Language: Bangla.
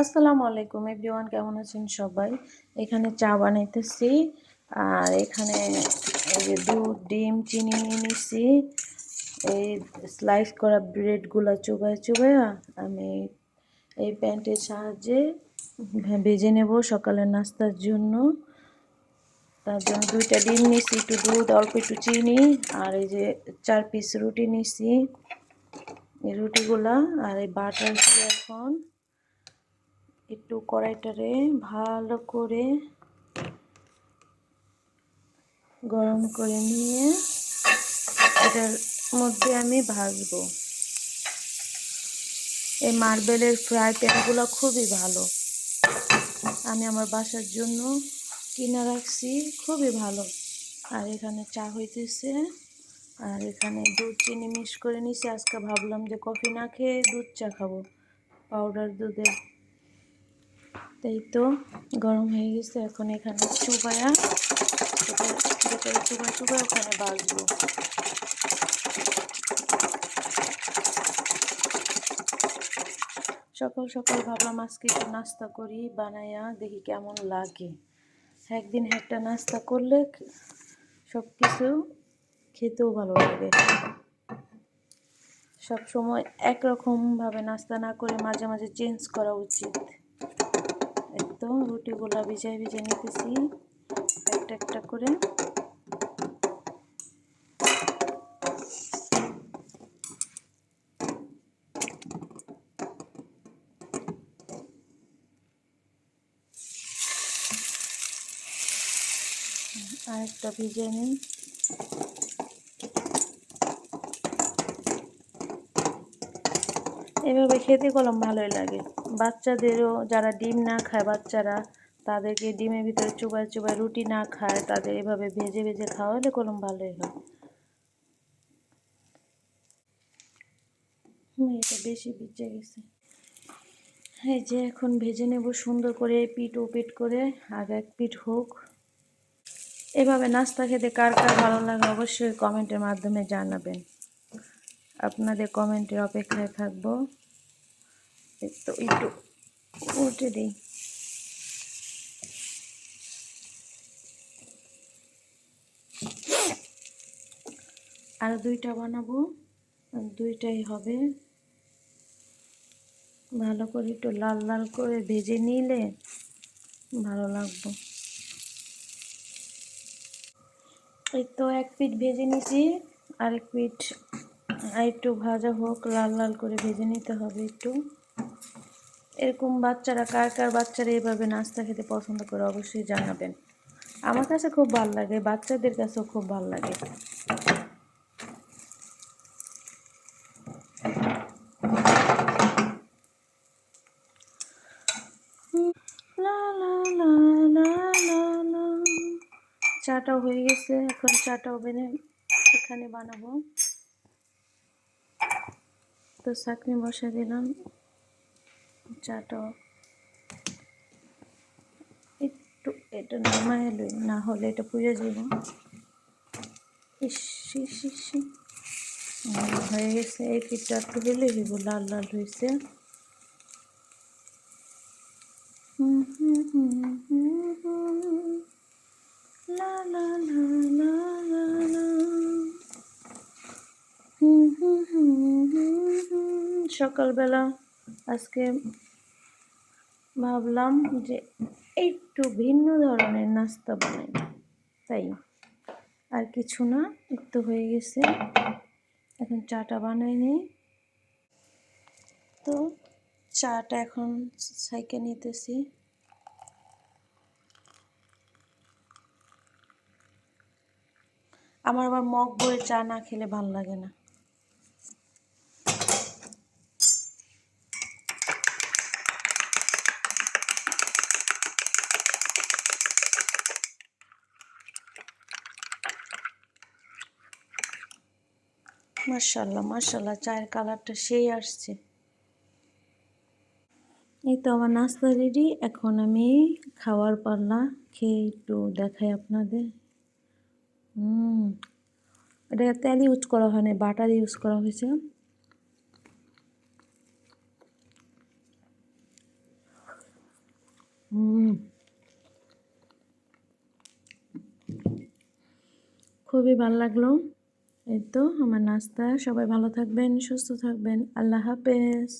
আসসালামু আলাইকুম এভরিওয়ান, কেমন আছেন সবাই? এখানে চা বানাইতেছি আর এখানে এই যে দুধ, ডিম, চিনি নিয়ে নিছি। এই স্লাইস করা ব্রেডগুলো চুবায় চুবায় আমি এই প্যান্টের সাহায্যে ভেজে নেব সকালের নাস্তার জন্য। তার জন্য দুইটা ডিম নিছি, একটু দুধ, অল্প একটু চিনি আর এই যে চার পিস রুটি নিছি। এই রুটিগুলা আর এই বাটার এখন। একটু কড়াইটারে ভালো করে গরম করে নিয়ে এটার মধ্যে আমি ভাজবো। এই মার্বেলের ফ্রাই প্যানগুলো খুবই ভালো। আমি আমার বাসার জন্য কিনে রাখছি, খুবই ভালো। আর এখানে চা হইতেছে, আর এখানে দুধ চিনি মিক্স করে নিছি। আজকে ভাবলাম যে কফি না খেয়ে দুধ চা খাব। পাউডার দুধে এই তো গরম হয়ে গেছে, এখন এখানে চুবায়া যেটা চুবা চুবা ওখানে বাজবো। সকাল সকাল ভাবলাম আজকে একটু নাস্তা করি বানাইয়া দেখি কেমন লাগে। একদিন একটা নাস্তা করলে সব কিছু খেতেও ভালো লাগে। সব সময় একরকমভাবে নাস্তা না করে মাঝে মাঝে চেঞ্জ করা উচিত। তো রুটিগুলো ভিজাই ভিজে নিতেছি। একটা একটা করে। আরেকটা ভিজে নিই। এভাবে খেতে কলম ভালোই লাগে। বাচ্চাদেরও যারা ডিম না খায়, বাচ্চারা তাদেরকে ডিমের ভিতরে চুবায় চুবায় রুটি না খায়, তাদের এভাবে ভেজে ভেজে খাওয়ালে কলম ভালোই হয়। এটা বেশি ভিজে গেছে। এই যে এখন ভেজে নেব সুন্দর করে পিট ও পিট করে, আর এক পিট হোক। এভাবে নাস্তা খেতে কার কার ভালো লাগে অবশ্যই কমেন্টের মাধ্যমে জানাবেন। আপনাদের কমেন্টের অপেক্ষায় থাকব। তো একটু উঠে দিই। আর দুইটা বানাবো, দুইটাই হবে। ভালো করে একটু লাল লাল করে ভেজে নিলে ভালো লাগবে। এই তো এক পিঠ ভেজে নিছি, আরেক পিঠ একটু ভাজা হোক, লাল লাল করে ভেজে নিতে হবে একটু। এরকম বাচ্চারা, কার কার বাচ্চারা এভাবে নাস্তা খেতে পছন্দ করে অবশ্যই জানাবেন। আমার কাছে খুব ভালো লাগে, বাচ্চাদের কাছেও খুব ভালো লাগে। চাটাও হয়ে গেছে, এখন চাটাও বেনে এখানে বানাবো। তো চাকনি বসা দিলাম। চাটাও একটু এটা নামায় লই, না হলে এটা পুজো ইসি হয়ে গেছে, এই পিঠটা একটু হলে দিব লাল লাল হয়েছে হুম হুম হুম হুম। লা লা লা লা লা লা হুম হুম হুম হুম সকালবেলা আজকে ভাবলাম যে একটু ভিন্ন ধরনের নাস্তা বানাই। তাই আর কিছু না একটু হয়ে গেছে। এখন চাটা বানাই নেই। তো চাটা এখন সাইকে নিতেছি। আমার আবার মগ বইয়ের চা না খেলে ভালো লাগে না। মার্শাল্লাহ মার্শাল্লাহ চায়ের কালারটা সেই আসছে। এই তো আমার নাস্তা রেডি এখন আমি খাওয়ার পাল্লা খেয়ে একটু দেখাই আপনাদের। হুম এটা তেল ইউজ করা হয়নি বাটার ইউজ করা হয়েছে। খুবই ভালো লাগল। এই তো আমার নাস্তা। সবাই ভালো থাকবেন সুস্থ থাকবেন। আল্লাহ হাফেজ।